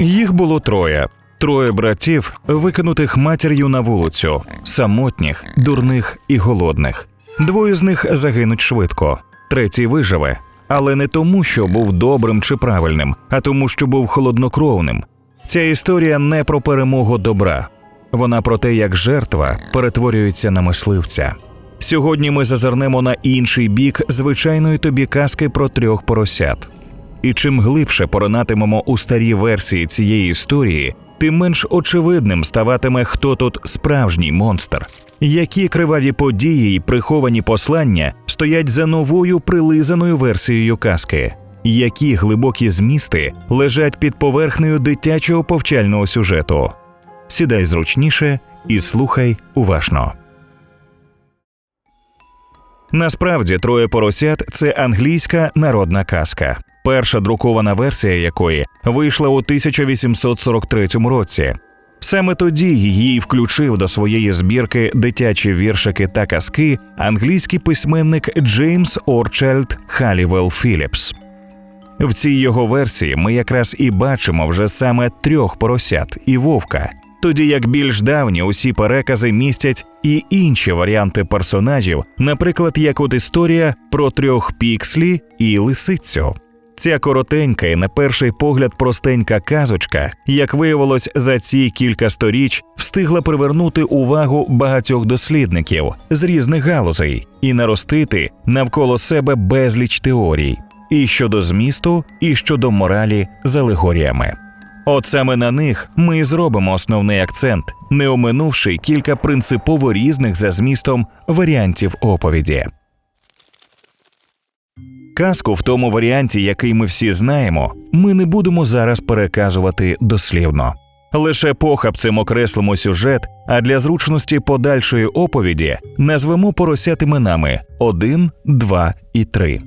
Їх було троє. Троє братів, викинутих матір'ю на вулицю, самотніх, дурних і голодних. Двоє з них загинуть швидко, третій виживе, але не тому, що був добрим чи правильним, а тому, що був холоднокровним. Ця історія не про перемогу добра, вона про те, як жертва перетворюється на мисливця. Сьогодні ми зазирнемо на інший бік звичайної тобі казки про трьох поросят. І чим глибше поринатимемо у старі версії цієї історії, тим менш очевидним ставатиме, хто тут справжній монстр, які криваві події й приховані послання стоять за новою прилизаною версією казки, які глибокі змісти лежать під поверхнею дитячого повчального сюжету. Сідай зручніше і слухай уважно. Насправді троє поросят це англійська народна казка, перша друкована версія якої вийшла у 1843 році. Саме тоді її включив до своєї збірки дитячі віршики та казки англійський письменник Джеймс Орчальд Халівел Філіпс. В цій його версії ми якраз і бачимо вже саме трьох поросят і вовка, тоді як більш давні усі перекази містять і інші варіанти персонажів, наприклад, як от історія про трьох пікслі і лисицю. Ця коротенька і на перший погляд простенька казочка, як виявилось за ці кілька сторіч, встигла привернути увагу багатьох дослідників з різних галузей і наростити навколо себе безліч теорій, і щодо змісту, і щодо моралі з алегоріями. От саме на них ми і зробимо основний акцент, не оминувши кілька принципово різних за змістом варіантів оповіді. Казку в тому варіанті, який ми всі знаємо, ми не будемо зараз переказувати дослівно. Лише похапцем окреслимо сюжет, а для зручності подальшої оповіді назвемо поросят іменами 1, 2 і 3.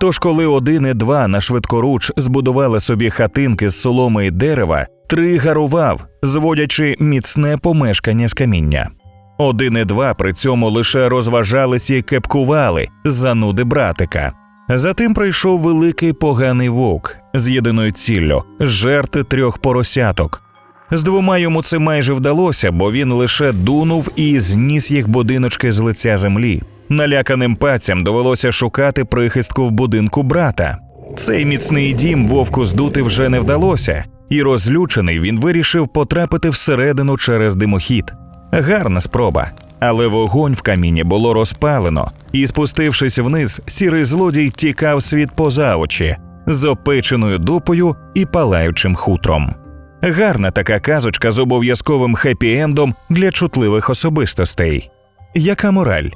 Тож, коли один і два на швидкоруч збудували собі хатинки з соломи і дерева, три гарував, зводячи міцне помешкання з каміння. Один і два при цьому лише розважались і кепкували зануди братика. Затим прийшов великий поганий вовк з єдиною ціллю жерти трьох поросяток. З двома йому це майже вдалося, бо він лише дунув і зніс їх будиночки з лиця землі. Наляканим пацям довелося шукати прихистку в будинку брата. Цей міцний дім вовку здути вже не вдалося, і розлючений він вирішив потрапити всередину через димохід. Гарна спроба, але вогонь в каміні було розпалено, і, спустившись вниз, сірий злодій тікав світ поза очі з опеченою дупою і палаючим хутром. Гарна така казочка з обов'язковим хеппі-ендом для чутливих особистостей. Яка мораль?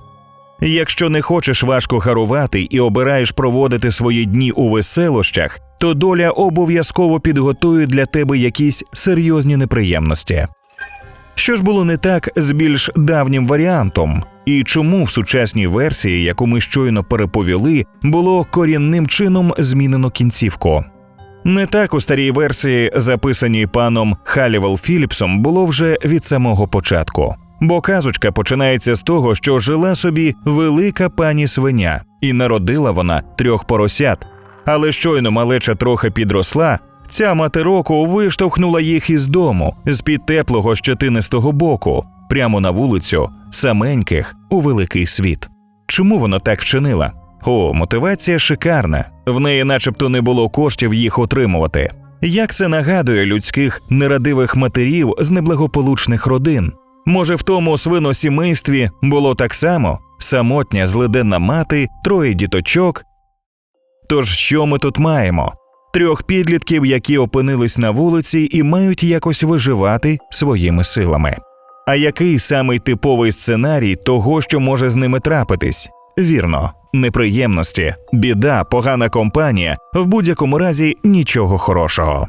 Якщо не хочеш важко гарувати і обираєш проводити свої дні у веселощах, то доля обов'язково підготує для тебе якісь серйозні неприємності. Що ж було не так з більш давнім варіантом, і чому в сучасній версії, яку ми щойно переповіли, було корінним чином змінено кінцівку? Не так у старій версії, записаній паном Халівел Філіпсом, було вже від самого початку. Бо казочка починається з того, що жила собі велика пані свиня, і народила вона трьох поросят. Але щойно малеча трохи підросла, ця мати року виштовхнула їх із дому з під теплого щетинистого боку, прямо на вулицю, саменьких у великий світ. Чому вона так вчинила? О, мотивація шикарна. В неї, начебто, не було коштів їх отримувати. Як це нагадує людських нерадивих матерів з неблагополучних родин? Може, в тому свиносімействі було так само самотня злиденна мати, троє діточок. Тож що ми тут маємо? Трьох підлітків, які опинились на вулиці і мають якось виживати своїми силами. А який самий типовий сценарій того, що може з ними трапитись? Вірно, неприємності, біда, погана компанія, в будь-якому разі нічого хорошого.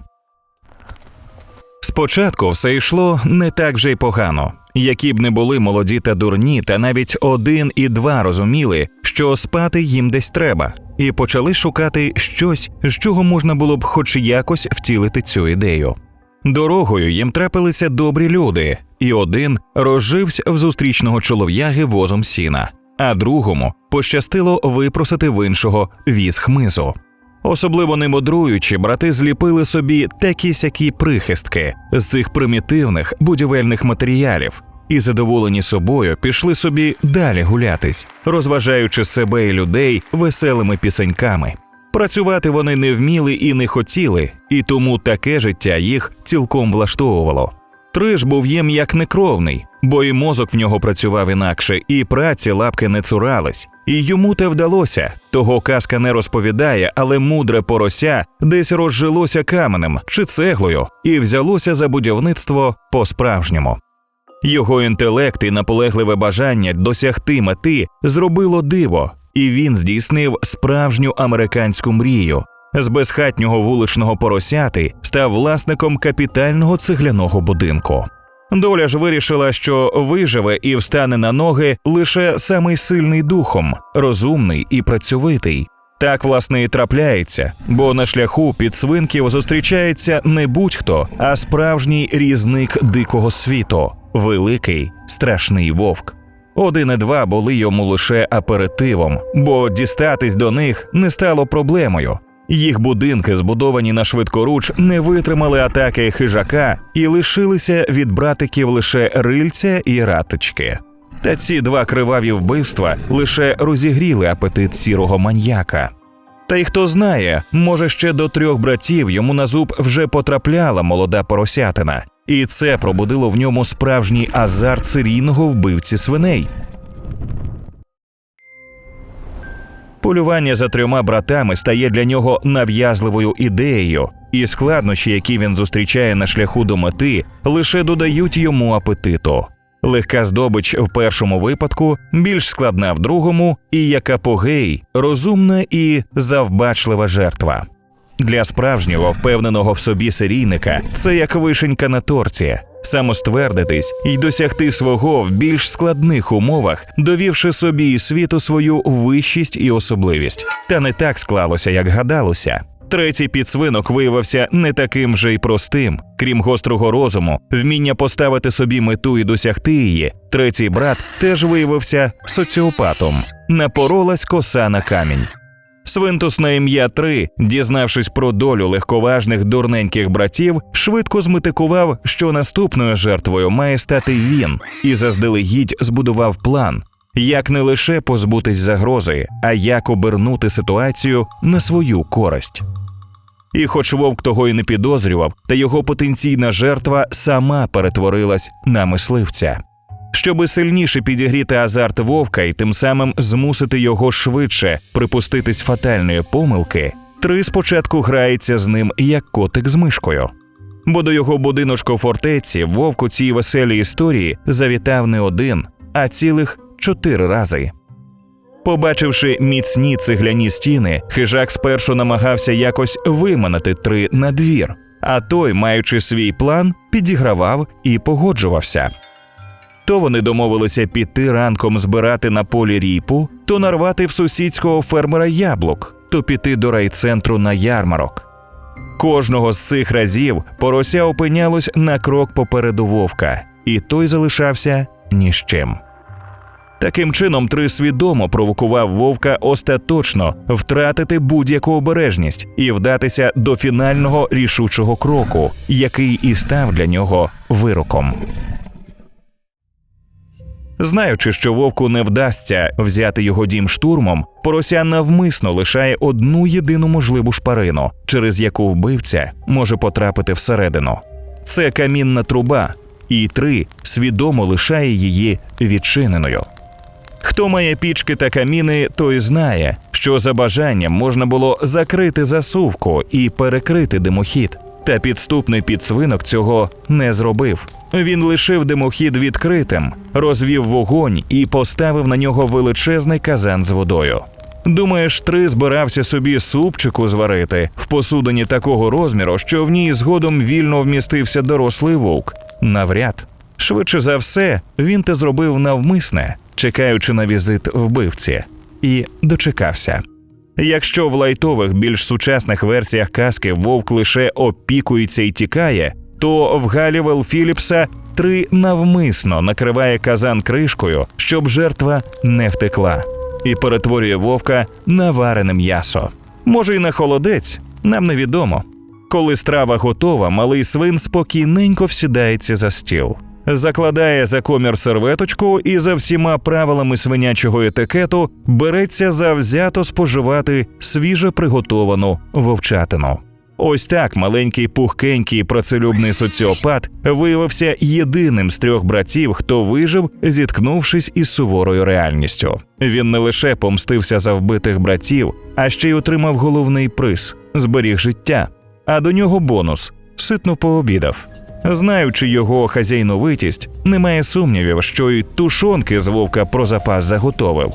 Спочатку все йшло не так вже й погано. Які б не були молоді та дурні, та навіть один і два розуміли, що спати їм десь треба, і почали шукати щось, з чого можна було б хоч якось втілити цю ідею. Дорогою їм трапилися добрі люди, і один розжився в зустрічного чолов'яги возом сіна, а другому пощастило випросити в іншого віз хмизу. Особливо не мудруючи, брати зліпили собі такі сякі прихистки з цих примітивних будівельних матеріалів і, задоволені собою, пішли собі далі гулятись, розважаючи себе і людей веселими пісеньками. Працювати вони не вміли і не хотіли, і тому таке життя їх цілком влаштовувало. Триш був їм як некровний, бо і мозок в нього працював інакше, і праці лапки не цурались. І йому те вдалося. Того казка не розповідає, але мудре порося десь розжилося каменем чи цеглою і взялося за будівництво по-справжньому. Його інтелект і наполегливе бажання досягти мети зробило диво, і він здійснив справжню американську мрію. З безхатнього вуличного поросяти став власником капітального цегляного будинку. Доля ж вирішила, що виживе і встане на ноги лише самий сильний духом, розумний і працьовитий. Так, власне, і трапляється, бо на шляху підсвинків зустрічається не будь-хто, а справжній різник дикого світу, великий страшний вовк. Один і два були йому лише аперитивом, бо дістатись до них не стало проблемою. Їх будинки, збудовані на швидкоруч, не витримали атаки хижака і лишилися від братиків лише рильця і ратички. Та ці два криваві вбивства лише розігріли апетит сірого маньяка. Та й хто знає, може ще до трьох братів йому на зуб вже потрапляла молода поросятина, і це пробудило в ньому справжній азарт серійного вбивці свиней. Полювання за трьома братами стає для нього нав'язливою ідеєю, і складнощі, які він зустрічає на шляху до мети, лише додають йому апетиту. Легка здобич в першому випадку, більш складна в другому, і як апогей, розумна і завбачлива жертва. Для справжнього впевненого в собі серійника це як вишенька на торці, самоствердитись і досягти свого в більш складних умовах, довівши собі і світу свою вищість і особливість. Та не так склалося, як гадалося. Третій підсвинок виявився не таким же й простим. Крім гострого розуму, вміння поставити собі мету і досягти її. Третій брат теж виявився соціопатом. Напоролась коса на камінь. Свинтус на ім'я 3, дізнавшись про долю легковажних дурненьких братів, швидко зметикував, що наступною жертвою має стати він, і заздалегідь збудував план, як не лише позбутись загрози, а як обернути ситуацію на свою користь. І, хоч вовк того й не підозрював, та його потенційна жертва сама перетворилась на мисливця. Щоби сильніше підігріти азарт вовка і тим самим змусити його швидше припуститись фатальної помилки, три спочатку грається з ним як котик з мишкою. Бо до його будиночку фортеці вовк у цій веселій історії завітав не один, а цілих чотири рази. Побачивши міцні цегляні стіни, хижак спершу намагався якось виманити три на двір, а той, маючи свій план, підігравав і погоджувався. То вони домовилися піти ранком збирати на полі ріпу, то нарвати в сусідського фермера яблук, то піти до райцентру на ярмарок. Кожного з цих разів порося опинялось на крок попереду вовка, і той залишався ні з чим. Таким чином, три свідомо провокував вовка остаточно втратити будь-яку обережність і вдатися до фінального рішучого кроку, який і став для нього вироком. Знаючи, що вовку не вдасться взяти його дім штурмом, порося навмисно лишає одну єдину можливу шпарину, через яку вбивця може потрапити всередину. Це камінна труба, і три свідомо лишає її відчиненою. Хто має пічки та каміни, той знає, що за бажанням можна було закрити засувку і перекрити димохід. Та підступний підсвинок цього не зробив. Він лишив димохід відкритим, розвів вогонь і поставив на нього величезний казан з водою. Думаєш, три збирався собі супчику зварити в посудині такого розміру, що в ній згодом вільно вмістився дорослий вовк? Навряд. Швидше за все, він те зробив навмисне, чекаючи на візит вбивці, і дочекався. Якщо в лайтових більш сучасних версіях казки вовк лише опікується і тікає, то в Галівел Філіпса три навмисно накриває казан кришкою, щоб жертва не втекла, і перетворює вовка на варене м'ясо. Може, й на холодець, нам невідомо. Коли страва готова, малий свин спокійненько всідається за стіл, закладає за комір серветочку і за всіма правилами свинячого етикету береться завзято споживати свіже приготовану вовчатину. Ось так маленький пухкенький працелюбний соціопат виявився єдиним з трьох братів, хто вижив, зіткнувшись із суворою реальністю. Він не лише помстився за вбитих братів, а ще й отримав головний приз зберіг життя. А до нього бонус ситно пообідав. Знаючи його хазяйновитість, немає сумнівів, що й тушонки з вовка про запас заготовив.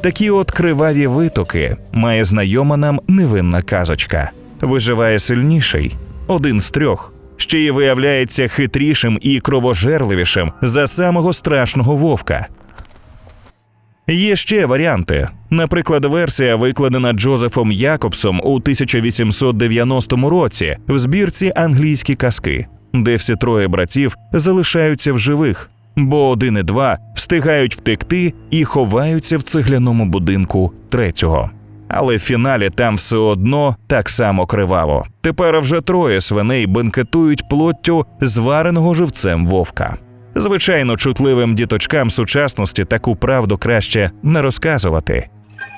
Такі от криваві витоки має знайома нам невинна казочка. Виживає сильніший, один з трьох, ще й виявляється хитрішим і кровожерливішим за самого страшного вовка. Є ще варіанти. Наприклад, версія, викладена Джозефом Якобсом у 1890 році в збірці англійські казки, де всі троє братів залишаються в живих, бо один і два встигають втекти і ховаються в цегляному будинку третього. Але в фіналі там все одно так само криваво. Тепер вже троє свиней бенкетують плоттю звареного живцем вовка. Звичайно, чутливим діточкам сучасності таку правду краще не розказувати.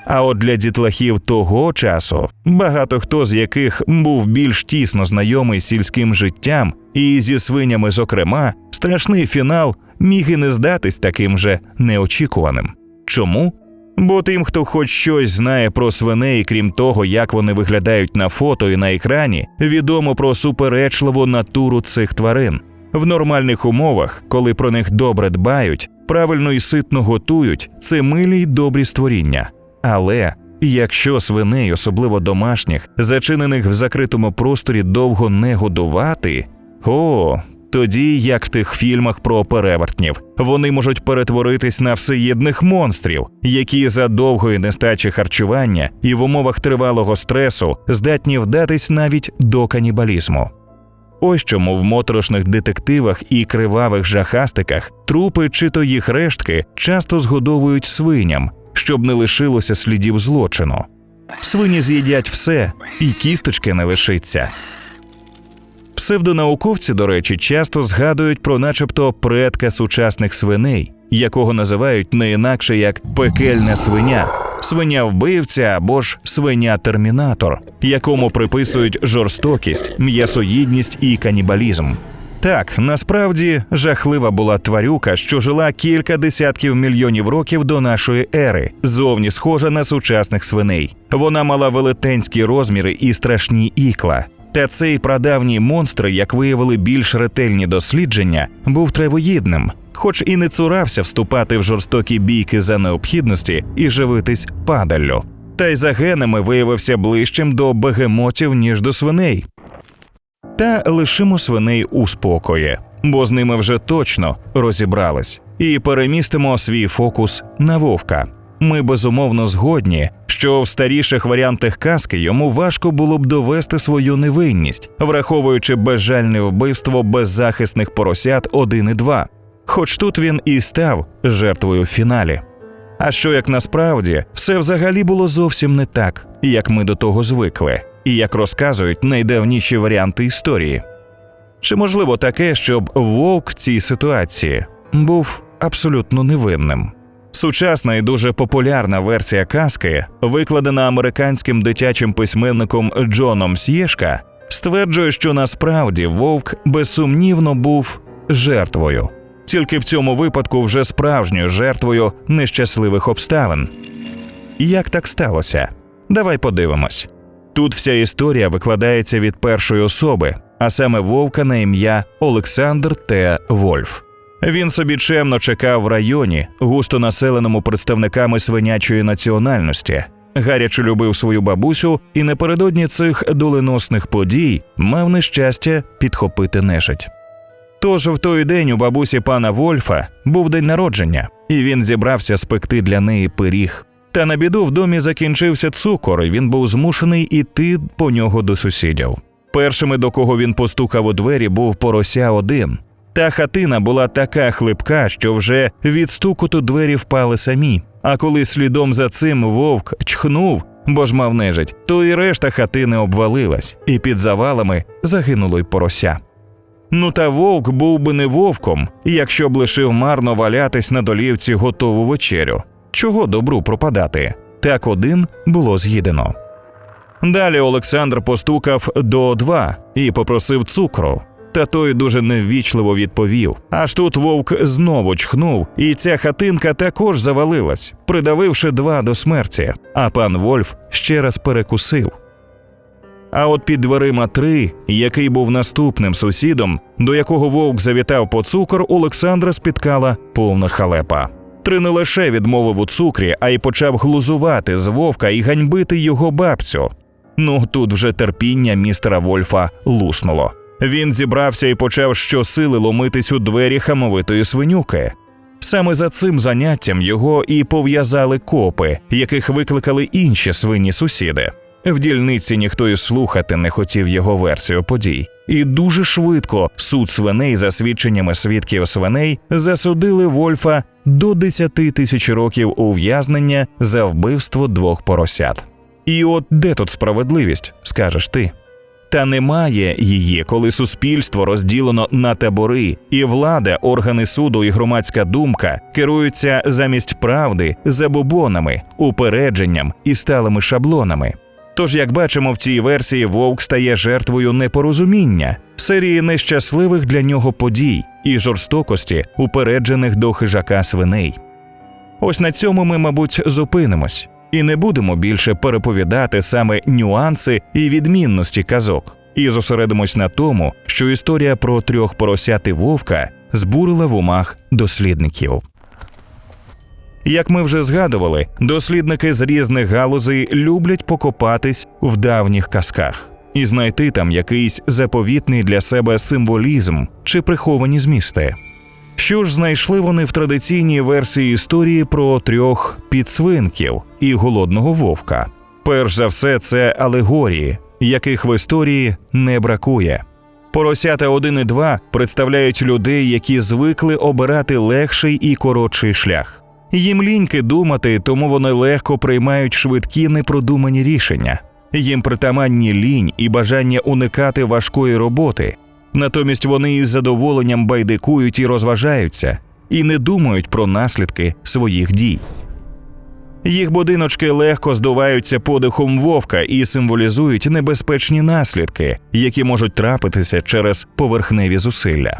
А от для дітлахів того часу, багато хто з яких був більш тісно знайомий з сільським життям і зі свинями, зокрема, страшний фінал міг і не здатись таким же неочікуваним. Чому? Бо тим, хто хоч щось знає про свиней, крім того, як вони виглядають на фото і на екрані, відомо про суперечливу натуру цих тварин. В нормальних умовах, коли про них добре дбають, правильно і ситно готують, це милі й добрі створіння. Але якщо свиней, особливо домашніх, зачинених в закритому просторі довго не годувати, о, тоді, як в тих фільмах про перевертнів, вони можуть перетворитись на всеєдних монстрів, які за довгої нестачі харчування і в умовах тривалого стресу здатні вдатись навіть до канібалізму. Ось чому в моторошних детективах і кривавих жахастиках трупи чи то їх рештки часто згодовують свиням, щоб не лишилося слідів злочину. Свині з'їдять все, і кісточки не лишиться. Псевдонауковці, до речі, часто згадують про, начебто, предка сучасних свиней, якого називають не інакше як пекельна свиня, свиня вбивця або ж свиня термінатор, якому приписують жорстокість, м'ясоїдність і канібалізм. Так, насправді жахлива була тварюка, що жила кілька десятків мільйонів років до нашої ери, зовні схожа на сучасних свиней. Вона мала велетенські розміри і страшні ікла. Та цей прадавній монстр, як виявили більш ретельні дослідження, був травоїдним, хоч і не цурався вступати в жорстокі бійки за необхідності і живитись падаллю. Та й за генами виявився ближчим до бегемотів, ніж до свиней. Та лишимо свиней у спокої, бо з ними вже точно розібрались, і перемістимо свій фокус на вовка. Ми безумовно згодні, що в старіших варіантах казки йому важко було б довести свою невинність, враховуючи безжальне вбивство беззахисних поросят 1 і 2. Хоч тут він і став жертвою в фіналі. А що як насправді все взагалі було зовсім не так, як ми до того звикли, і як розказують найдавніші варіанти історії. Чи можливо таке, щоб вовк в цій ситуації був абсолютно невинним? Сучасна і дуже популярна версія казки, викладена американським дитячим письменником Джоном Сєшка, стверджує, що насправді вовк безсумнівно був жертвою, тільки в цьому випадку вже справжньою жертвою нещасливих обставин. Як так сталося? Давай подивимось. Тут вся історія викладається від першої особи, а саме вовка на ім'я Олександр Т. Вольф. Він собі чемно чекав в районі, густо населеному представниками свинячої національності, гаряче любив свою бабусю і напередодні цих доленосних подій мав нещастя підхопити нежить. Тож в той день у бабусі пана Вольфа був день народження, і він зібрався спекти для неї пиріг. Та на біду в домі закінчився цукор, і він був змушений іти по нього до сусідів. Першими, до кого він постукав у двері, був порося один. Та хатина була така хлипка, що вже від стукоту двері впали самі. А коли слідом за цим вовк чхнув, бо ж мав нежить, то і решта хатини обвалилась, і під завалами загинуло й порося. Ну та вовк був би не вовком, якщо б лишив марно валятись на долівці готову вечерю. Чого добру пропадати? Так один було з'їдено. Далі Олександр постукав до два і попросив цукру. Та той дуже неввічливо відповів. Аж тут вовк знову чхнув, і ця хатинка також завалилась, придавивши два до смерті. А пан Вольф ще раз перекусив. А от під дверима три, який був наступним сусідом, до якого вовк завітав по цукор, Олександра спіткала повна халепа. Три не лише відмовив у цукрі, а й почав глузувати з вовка і ганьбити його бабцю. Ну тут вже терпіння містера Вольфа луснуло. Він зібрався і почав щосили ломитись у двері хамовитої свинюки. Саме за цим заняттям його і пов'язали копи, яких викликали інші свині сусіди. В дільниці ніхто і слухати не хотів його версію подій, і дуже швидко суд свиней за свідченнями свідків свиней засудили Вольфа до 10 тисяч років ув'язнення за вбивство двох поросят. І от де тут справедливість, скажеш ти? Та немає її, коли суспільство розділено на табори, і влада, органи суду і громадська думка керуються замість правди забобонами, упередженням і сталими шаблонами. Тож, як бачимо, в цій версії вовк стає жертвою непорозуміння, серії нещасливих для нього подій і жорстокості, упереджених до хижака свиней. Ось на цьому ми, мабуть, зупинимось і не будемо більше переповідати саме нюанси і відмінності казок, і зосередимось на тому, що історія про трьох поросят і вовка збурила в умах дослідників. Як ми вже згадували, дослідники з різних галузей люблять покопатись в давніх казках і знайти там якийсь заповітний для себе символізм чи приховані змісти. Що ж знайшли вони в традиційній версії історії про трьох підсвинків і голодного вовка? Перш за все, це алегорії, яких в історії не бракує. Поросята 1 і 2 представляють людей, які звикли обирати легший і коротший шлях. Їм ліньки думати, тому вони легко приймають швидкі непродумані рішення. Їм притаманні лінь і бажання уникати важкої роботи. Натомість вони із задоволенням байдикують і розважаються, і не думають про наслідки своїх дій. Їх будиночки легко здуваються подихом вовка і символізують небезпечні наслідки, які можуть трапитися через поверхневі зусилля.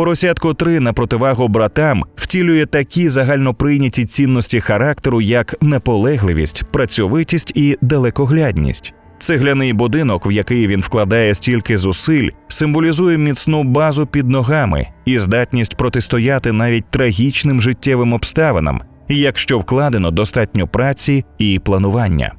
Поросятко 3 на противагу братам втілює такі загальноприйняті цінності характеру, як наполегливість, працьовитість і далекоглядність. Цегляний будинок, в який він вкладає стільки зусиль, символізує міцну базу під ногами і здатність протистояти навіть трагічним життєвим обставинам, якщо вкладено достатньо праці і планування.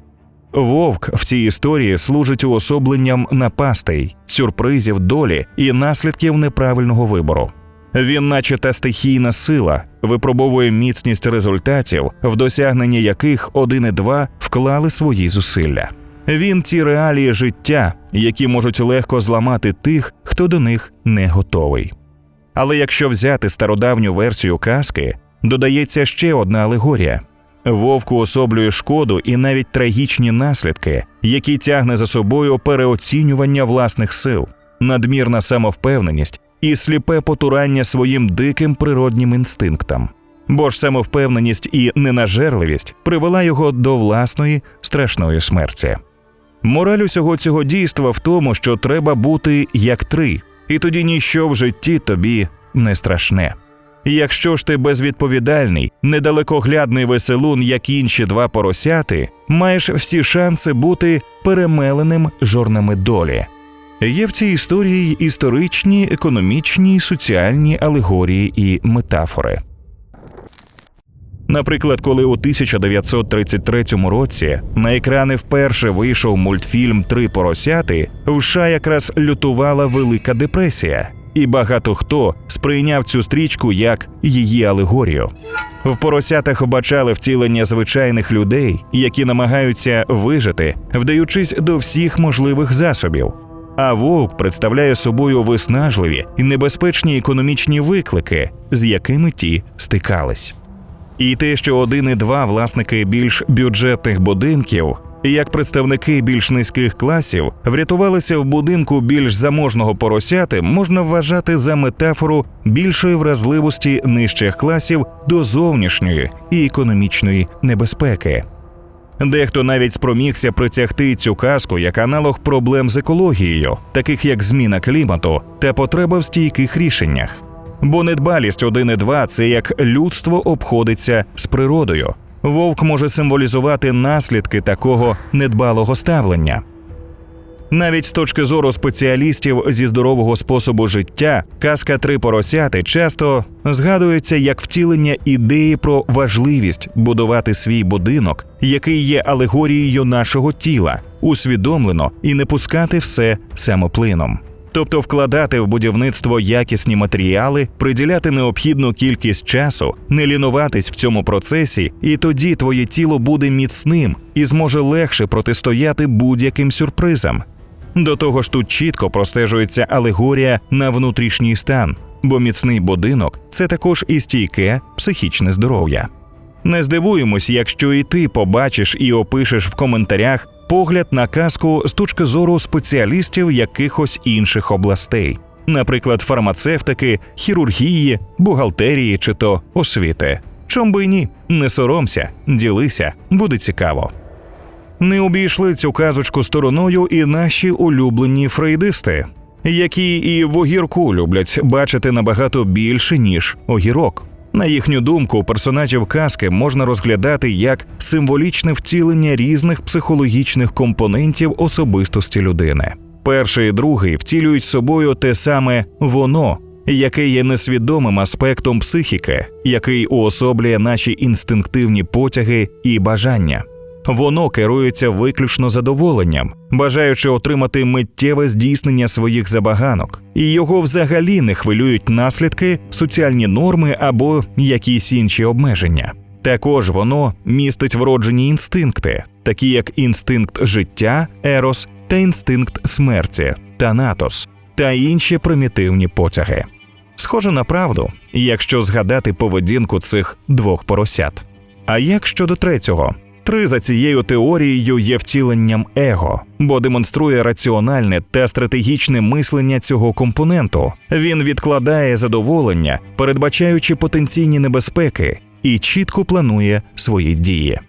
Вовк в цій історії служить уособленням напастей, сюрпризів долі і наслідків неправильного вибору. Він, наче та стихійна сила, випробовує міцність результатів, в досягненні яких один і два вклали свої зусилля. Він ті реалії життя, які можуть легко зламати тих, хто до них не готовий. Але якщо взяти стародавню версію казки, додається ще одна алегорія. Вовк уособлює шкоду і навіть трагічні наслідки, які тягне за собою переоцінювання власних сил, надмірна самовпевненість і сліпе потурання своїм диким природнім інстинктам. Бо ж самовпевненість і ненажерливість привела його до власної страшної смерті. Мораль усього цього дійства в тому, що треба бути як три, і тоді ніщо в житті тобі не страшне. Якщо ж ти безвідповідальний, недалекоглядний веселун, як інші два поросяти, маєш всі шанси бути перемеленим жорнами долі. Є в цій історії історичні, економічні, соціальні алегорії і метафори. Наприклад, коли у 1933 році на екрани вперше вийшов мультфільм Три поросяти, в США якраз лютувала велика депресія, і багато хто сприйняв цю стрічку як її алегорію. В поросятах бачали втілення звичайних людей, які намагаються вижити, вдаючись до всіх можливих засобів. А вовк представляє собою виснажливі і небезпечні економічні виклики, з якими ті стикались. І те, що один і два власники більш бюджетних будинків як представники більш низьких класів врятувалися в будинку більш заможного поросяти, можна вважати за метафору більшої вразливості нижчих класів до зовнішньої і економічної небезпеки. Дехто навіть спромігся притягти цю казку як аналог проблем з екологією, таких як зміна клімату та потреба в стійких рішеннях. Бо недбалість 1 і 2 – це як людство обходиться з природою. Вовк може символізувати наслідки такого недбалого ставлення. Навіть з точки зору спеціалістів зі здорового способу життя, казка Три поросяти часто згадується як втілення ідеї про важливість будувати свій будинок, який є алегорією нашого тіла, усвідомлено і не пускати все самоплином. Тобто вкладати в будівництво якісні матеріали, приділяти необхідну кількість часу, не лінуватись в цьому процесі, і тоді твоє тіло буде міцним і зможе легше протистояти будь-яким сюрпризам. До того ж, тут чітко простежується алегорія на внутрішній стан, бо міцний будинок це також і стійке психічне здоров'я. Не здивуємось, якщо і ти побачиш і опишеш в коментарях погляд на казку з точки зору спеціалістів якихось інших областей, наприклад, фармацевтики, хірургії, бухгалтерії чи то освіти. Чом би й ні, не соромся, ділися, буде цікаво. Не обійшли цю казочку стороною і наші улюблені фрейдисти, які і в огірку люблять бачити набагато більше ніж огірок. На їхню думку, персонажів казки можна розглядати як символічне втілення різних психологічних компонентів особистості людини. Перший і другий втілюють собою те саме воно, яке є несвідомим аспектом психіки, який уособлює наші інстинктивні потяги і бажання. Воно керується виключно задоволенням, бажаючи отримати миттєве здійснення своїх забаганок, і його взагалі не хвилюють наслідки, соціальні норми або якісь інші обмеження. Також воно містить вроджені інстинкти, такі як інстинкт життя, ерос та інстинкт смерті, танатос та інші примітивні потяги. Схоже на правду, якщо згадати поведінку цих двох поросят. А як щодо третього? Три за цією теорією є втіленням его, бо демонструє раціональне та стратегічне мислення цього компоненту. Він відкладає задоволення, передбачаючи потенційні небезпеки, і чітко планує свої дії.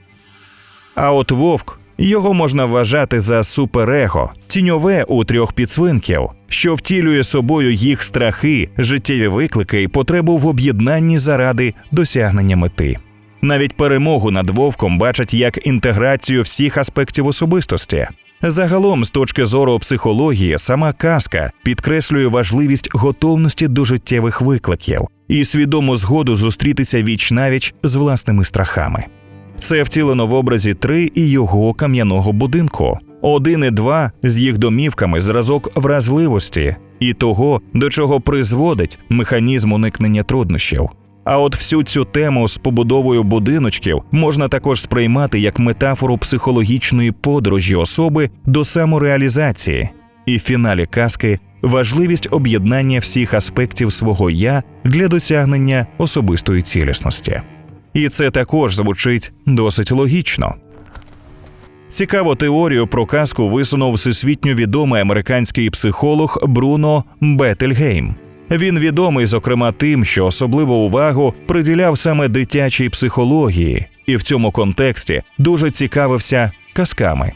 А от вовк його можна вважати за суперего, тіньове у трьох підсвинків, що втілює собою їх страхи, життєві виклики і потребу в об'єднанні заради досягнення мети. Навіть перемогу над вовком бачать як інтеграцію всіх аспектів особистості. Загалом, з точки зору психології, сама казка підкреслює важливість готовності до життєвих викликів і свідому згоду зустрітися віч навіч з власними страхами. Це втілено в образі три і його кам'яного будинку, один і два з їх домівками зразок вразливості і того, до чого призводить механізм уникнення труднощів. А от всю цю тему з побудовою будиночків можна також сприймати як метафору психологічної подорожі особи до самореалізації, і в фіналі казки важливість об'єднання всіх аспектів свого я для досягнення особистої цілісності. І це також звучить досить логічно. Цікаву теорію про казку висунув всесвітньо відомий американський психолог Бруно Бетельгейм. Він відомий, зокрема, тим, що особливу увагу приділяв саме дитячій психології, і в цьому контексті дуже цікавився казками.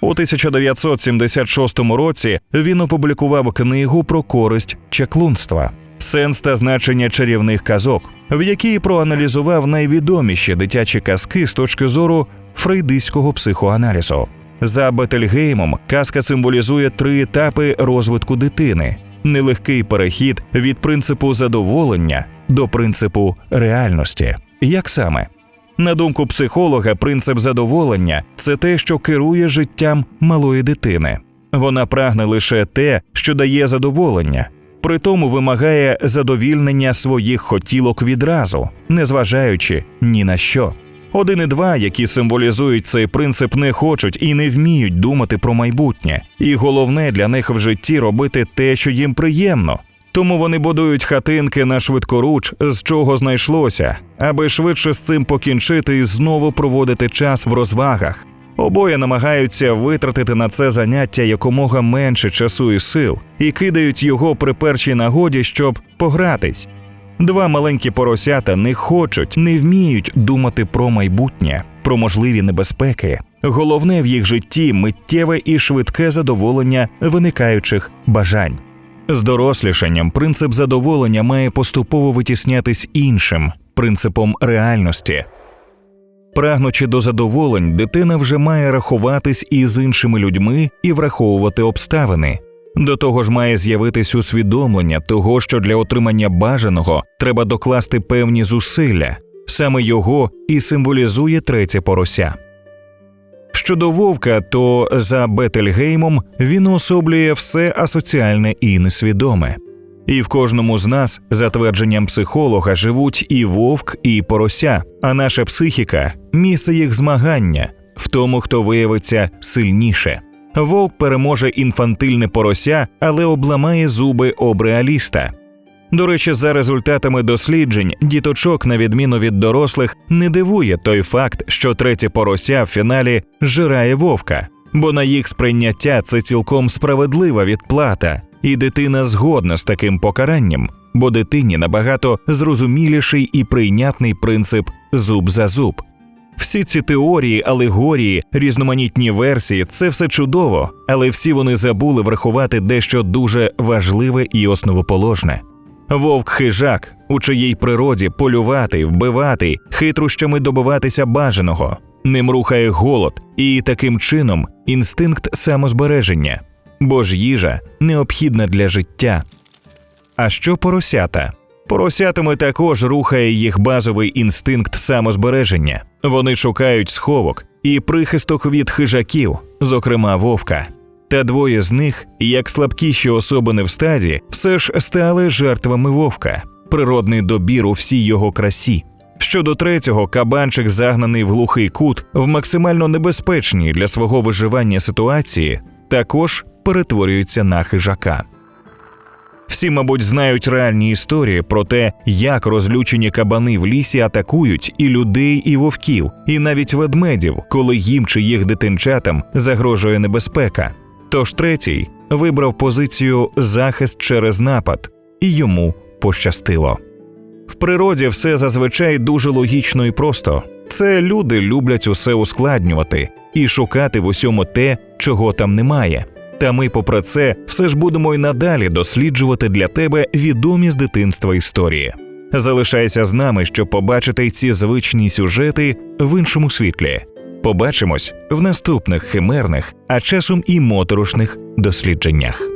У 1976 році він опублікував книгу про користь чаклунства, сенс та значення чарівних казок, в якій проаналізував найвідоміші дитячі казки з точки зору фрейдистського психоаналізу. За Бетельгеймом казка символізує три етапи розвитку дитини: нелегкий перехід від принципу задоволення до принципу реальності. Як саме? На думку психолога, принцип задоволення це те, що керує життям малої дитини. Вона прагне лише те, що дає задоволення, при тому вимагає задовільнення своїх хотілок відразу, незважаючи ні на що. Один і два, які символізують цей принцип, не хочуть і не вміють думати про майбутнє, і головне для них в житті робити те, що їм приємно. Тому вони будують хатинки на швидкоруч, з чого знайшлося, аби швидше з цим покінчити і знову проводити час в розвагах. Обоє намагаються витратити на це заняття якомога менше часу і сил і кидають його при першій нагоді, щоб погратись. Два маленькі поросята не хочуть, не вміють думати про майбутнє, про можливі небезпеки. Головне в їх житті миттєве і швидке задоволення виникаючих бажань. З дорослішанням принцип задоволення має поступово витіснятись іншим принципом реальності. Прагнучи до задоволень, дитина вже має рахуватись із іншими людьми і враховувати обставини. До того ж, має з'явитись усвідомлення того, що для отримання бажаного треба докласти певні зусилля, саме його і символізує третє порося. Щодо вовка, то за Бетельгеймом він уособлює все асоціальне і несвідоме. І в кожному з нас, за твердженням психолога, живуть і вовк, і порося, а наша психіка місце їх змагання в тому, хто виявиться сильніше. Вовк переможе інфантильне порося, але обламає зуби обреаліста. До речі, за результатами досліджень, діточок, на відміну від дорослих, не дивує той факт, що третє порося в фіналі жирає вовка, бо на їх сприйняття це цілком справедлива відплата, і дитина згодна з таким покаранням, бо дитині набагато зрозуміліший і прийнятний принцип зуб за зуб. Всі ці теорії, алегорії, різноманітні версії це все чудово, але всі вони забули врахувати дещо дуже важливе і основоположне. Вовк хижак, у чиїй природі полювати, вбивати, хитрощами добиватися бажаного, ним рухає голод, і таким чином інстинкт самозбереження, бо ж їжа необхідна для життя. А що поросята? Поросятами також рухає їх базовий інстинкт самозбереження. Вони шукають сховок і прихисток від хижаків, зокрема вовка. Та двоє з них, як слабкіші особини в стаді, все ж стали жертвами вовка, природний добір у всій його красі. Щодо третього, кабанчик, загнаний в глухий кут, в максимально небезпечній для свого виживання ситуації, також перетворюється на хижака. Всі, мабуть, знають реальні історії про те, як розлючені кабани в лісі атакують і людей, і вовків, і навіть ведмедів, коли їм чи їх дитинчатам загрожує небезпека. Тож третій вибрав позицію захист через напад, і йому пощастило. В природі все зазвичай дуже логічно і просто. Це люди люблять усе ускладнювати і шукати в усьому те, чого там немає. Та ми, попри це, все ж будемо й надалі досліджувати для тебе відомі з дитинства історії. Залишайся з нами, щоб побачити ці звичні сюжети в іншому світлі. Побачимось в наступних химерних, а часом і моторошних дослідженнях.